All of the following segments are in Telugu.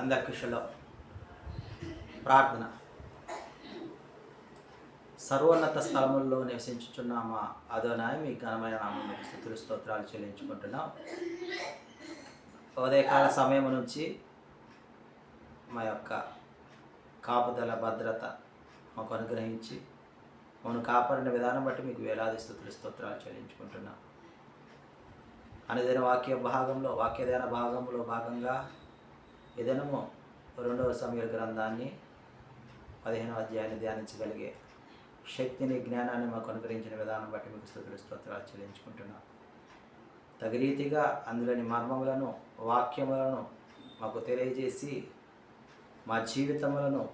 అందరికృషులో ప్రార్థన. సర్వోన్నత స్థలముల్లో నివసించుచున్న మా అదోనాయ మీ ఘనమైన నామం స్థుతులు స్తోత్రాలు చెల్లించుకుంటున్నాం. ఉదయకాల సమయం నుంచి మా యొక్క కాపుదల భద్రత మాకు అనుగ్రహించి మమ్మల్ని కాపాడిన విధానం బట్టి మీకు వేలాది స్థుతులు స్తోత్రాలు చెల్లించుకుంటున్నాం. అనుదిన వాక్య భాగంలో వాక్యదాన భాగంలో భాగంగా దినము రెండవ సమయ గ్రంథాన్ని పదిహేనవ అధ్యాయాన్ని ధ్యానించగలిగే శక్తిని జ్ఞానాన్ని మాకు అనుగ్రహించిన విధానం బట్టి మీకు స్థుతులు స్తోత్రాలు చెల్లించుకుంటున్నాం. తగిరీతిగా అందులోని మర్మములను వాక్యములను మాకు తెలియజేసి మా జీవితములను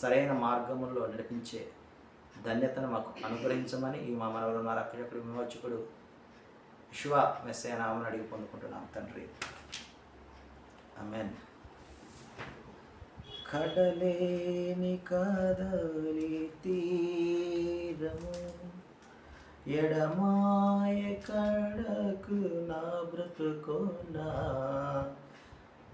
సరైన మార్గములో నడిపించే ధన్యతను మాకు అనుగ్రహించమని ఈ మా మనవలు మా రక్షకుడు విమోచకుడు విశ్వ మెస్సయ నామని అడిగి పొందుకుంటున్నాం. తండ్రి. అమెన్ కడలేని కదలి తీరము ఎడమాయ కడకు నా బ్రతుకునా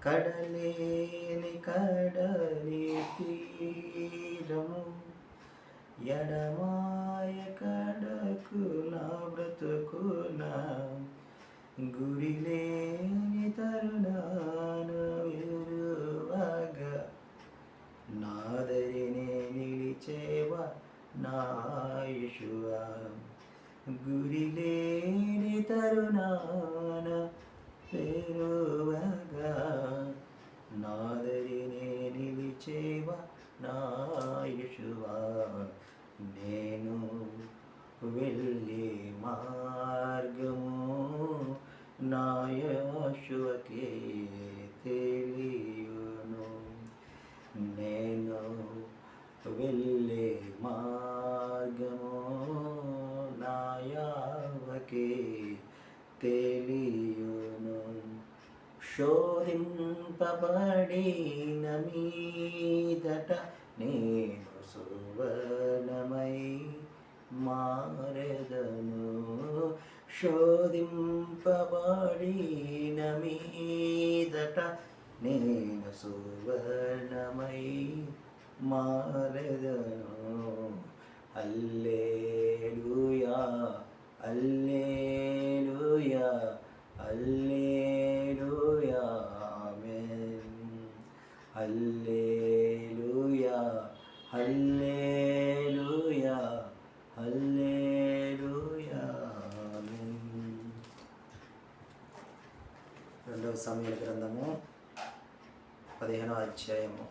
కడలేని కడలి తీరము ఎడమాయ కడకు నా బ్రతుకునా గురి లేని తరుణా చేవ నాయుషువా? గురి లేని తరుణాన పెరువగా నాదరినే నిలిచేవ నాయుషువా? నేను వెళ్ళే మార్గము నాయశువకే తెలియను. నేను శోధింపబడిన మీదట నేను సువర్ణమై మారెదను శోధింపబడిన మీదట నేను సువర్ణమై మారెదను అల్లేలుయా అల్లేలుయా అల్లేలుయా రెండవ సమయ గ్రంథము పదిహేనవ అధ్యాయము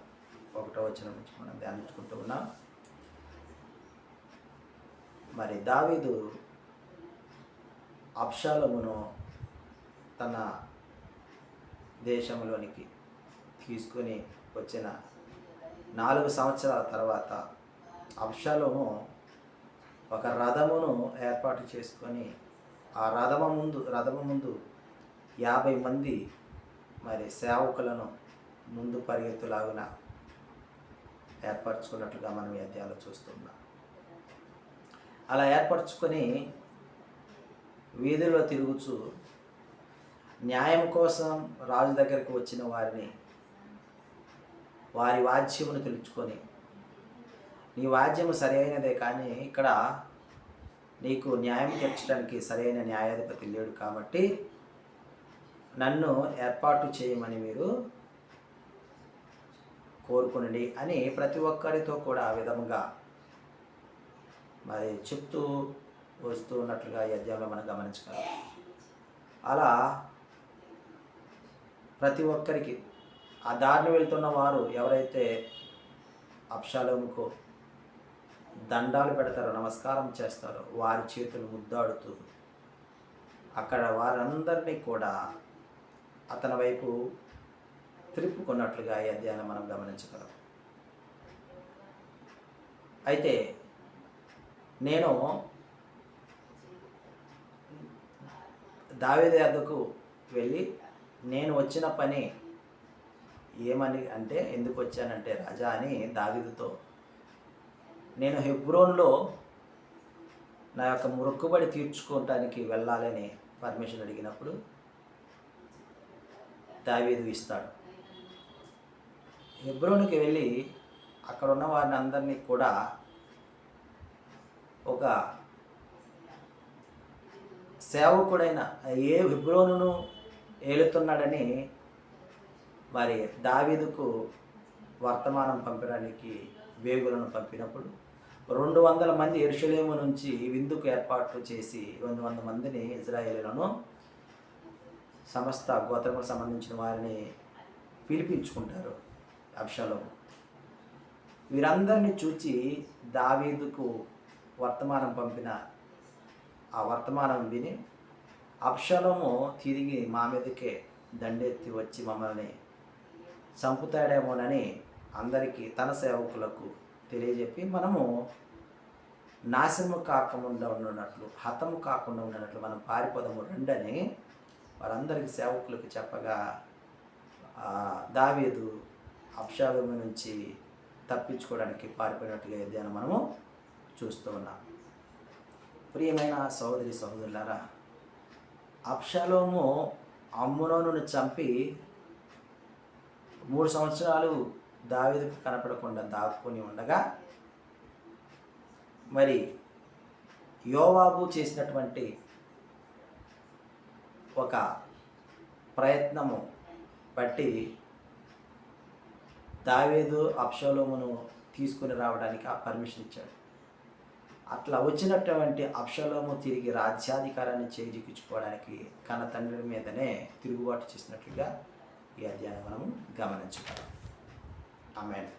ఒకటో వచనం నుంచి మనం ధ్యానించుకుంటూ ఉన్నాం. మరి దావీదు అప్షాలమును తన దేశంలోనికి తీసుకొని వచ్చిన నాలుగు సంవత్సరాల తర్వాత అప్షాలోము ఒక రథమును ఏర్పాటు చేసుకొని ఆ రథము ముందు రథము ముందు యాభై మంది మరి సేవకులను ముందు పరిగెత్తులాగున ఏర్పరచుకున్నట్లుగా మనం ఈ అధ్యాయంలో చూస్తున్నాం. అలా ఏర్పరచుకొని వీధిలో తిరుగుచు న్యాయం కోసం రాజు దగ్గరికి వచ్చిన వారిని వారి వాద్యమును తెలుసుకొని నీ వాద్యము సరైనదే కానీ ఇక్కడ నీకు న్యాయం తీర్చడానికి సరైన న్యాయాధిపతి లేడు కాబట్టి నన్ను ఏర్పాటు చేయమని మీరు కోరుకునండి అని ప్రతి ఒక్కరితో కూడా ఆ విధముగా మరి చెప్తూ వస్తూ ఉన్నట్లుగా ఈ అధ్యాయంలో మనం గమనించగలం. అలా ప్రతి ఒక్కరికి ఆ దారిని వెళ్తున్న వారు ఎవరైతే అప్షాలోముకు దండాలు పెడతారో నమస్కారం చేస్తారో వారి చేతులు ముద్దాడుతూ అక్కడ వారందరినీ కూడా అతని వైపు త్రిప్పుకున్నట్లుగా ఈ అధ్యయనం మనం గమనించగలం. అయితే నేను దావేది వద్దకు వెళ్ళి నేను వచ్చిన పని ఏమని అంటే ఎందుకు వచ్చానంటే రాజా అని దావిదుతో నేను హెబ్రోన్లో నా యొక్క మొక్కుబడి తీర్చుకోవటానికి వెళ్ళాలని పర్మిషన్ అడిగినప్పుడు దావీదు ఇస్తాడు. హెబ్రోన్కి వెళ్ళి అక్కడ ఉన్న వారిని అందరినీ కూడా ఒక సేవకుడైన ఏ హెబ్రోనును ఏలుతున్నాడని మరి దావీదుకు వర్తమానం పంపడానికి వేగులను పంపినప్పుడు రెండు వందల మంది ఎరుషలేము నుంచి విందుకు ఏర్పాట్లు చేసి రెండు వందల మందిని ఇజ్రాయేలులను సమస్త గోత్రములకు సంబంధించిన వారిని పిలిపించుకుంటారు అబ్షలోము. వీరందరినీ చూచి దావీదుకు వర్తమానం పంపిన ఆ వర్తమానం విని అప్షలము తిరిగి మా మీదకే దండెత్తి వచ్చి మమ్మల్ని చంపుతాడేమోనని అందరికీ తన సేవకులకు తెలియజెప్పి మనము నాశనము కాకుండా ఉన్నట్లు హతము కాకుండా ఉన్నట్లు మనం పారిపోదాము రెండని వారందరికి సేవకులకు చెప్పగా దావీదు అప్షాలోము నుంచి తప్పించుకోవడానికి పారిపోయినట్టుగా ఏదైనా మనము చూస్తూ ఉన్నాం. ప్రియమైన సహోదరి సహోదరులారా అప్షాలోము అమ్మునోను చంపి మూడు సంవత్సరాలు దావీదుకు కనపడకుండా దాక్కుని ఉండగా మరి యోవాబు చేసినటువంటి ఒక ప్రయత్నము బట్టి దావీదు అప్షలోమును తీసుకుని రావడానికి ఆ పర్మిషన్ ఇచ్చాడు. అట్లా వచ్చినటువంటి అప్షలోము తిరిగి రాజ్యాధికారాన్ని చేజిక్కించుకోవడానికి కన్న తండ్రి మీదనే తిరుగుబాటు చేసినట్లుగా ఈ అధ్యాయం మనము గమనించగలం అమెండ్